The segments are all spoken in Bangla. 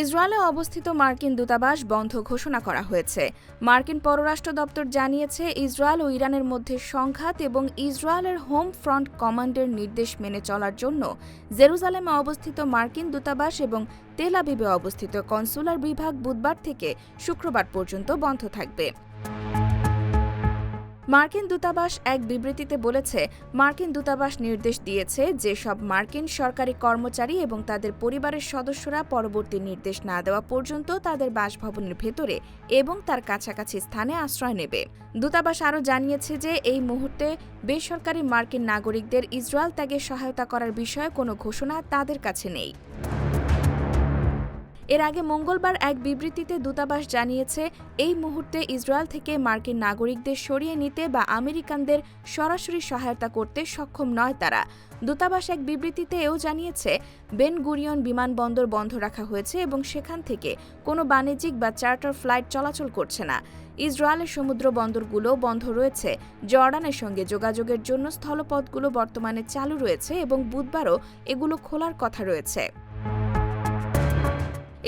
ইসরায়েলে অবস্থিত মার্কিন দূতাবাস বন্ধ ঘোষণা করা হয়েছে। মার্কিন পররাষ্ট্র দপ্তর জানিয়েছে, ইসরায়েল ও ইরানের মধ্যে সংঘাত এবং ইসরায়েলের হোম ফ্রন্ট কমান্ডের নির্দেশ মেনে চলার জন্য জেরুজালেমে অবস্থিত মার্কিন দূতাবাস এবং তেল আবিবে অবস্থিত কনসুলার বিভাগ বুধবার থেকে শুক্রবার পর্যন্ত বন্ধ থাকবে। মার্কিন দূতাবাস এক বিবৃতিতে বলেছে, মার্কিন দূতাবাস নির্দেশ দিয়েছে যে সব মার্কিন সরকারি কর্মচারী এবং তাদের পরিবারের সদস্যরা পরবর্তী নির্দেশ না দেওয়া পর্যন্ত তাদের বাসভবনের ভেতরে এবং তার কাছাকাছি স্থানে আশ্রয় নেবে। দূতাবাস আরও জানিয়েছে যে এই মুহূর্তে বেসরকারি মার্কিন নাগরিকদের ইসরায়েল ত্যাগে সহায়তা করার বিষয়ে কোনো ঘোষণা তাদের কাছে নেই। এর আগে মঙ্গলবার এক বিবৃতিতে দূতাবাস জানিয়েছে, এই মুহূর্তে ইসরায়েল থেকে মার্কিন নাগরিকদের সরিয়ে নিতে বা আমেরিকানদের সরাসরি সহায়তা করতে সক্ষম নয় তারা। দূতাবাস এক বিবৃতিতে এও জানিয়েছে, বেন গুরিয়ন বিমানবন্দর বন্ধ রাখা হয়েছে এবং সেখান থেকে কোনো বাণিজ্যিক বা চার্টার ফ্লাইট চলাচল করছে না। ইসরায়েলের সমুদ্র বন্দরগুলো বন্ধ রয়েছে। জর্ডানের সঙ্গে যোগাযোগের জন্য স্থলপথগুলো বর্তমানে চালু রয়েছে এবং বুধবারও এগুলো খোলার কথা রয়েছে।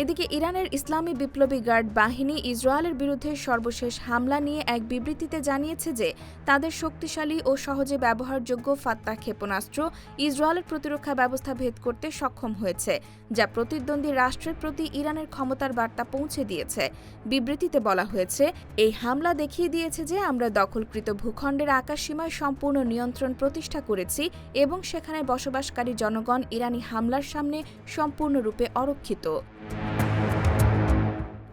এদিকে ইরানের ইসলামী বিপ্লবী গার্ড বাহিনী ইসরায়েলের বিরুদ্ধে সর্বশেষ হামলা নিয়ে এক বিবৃতিতে জানিয়েছে যে তাদের শক্তিশালী ও সহজে ব্যবহারযোগ্য ফাত্তা ক্ষেপণাস্ত্র ইসরায়েলের প্রতিরক্ষা ব্যবস্থা ভেদ করতে সক্ষম হয়েছে, যা প্রতিদ্বন্দ্বী রাষ্ট্রের প্রতি ইরানের ক্ষমতার বার্তা পৌঁছে দিয়েছে। বিবৃতিতে বলা হয়েছে, এই হামলা দেখিয়ে দিয়েছে যে আমরা দখলকৃত ভূখণ্ডের আকাশসীমায় সম্পূর্ণ নিয়ন্ত্রণ প্রতিষ্ঠা করেছি এবং সেখানে বসবাসকারী জনগণ ইরানি হামলার সামনে সম্পূর্ণরূপে অরক্ষিত।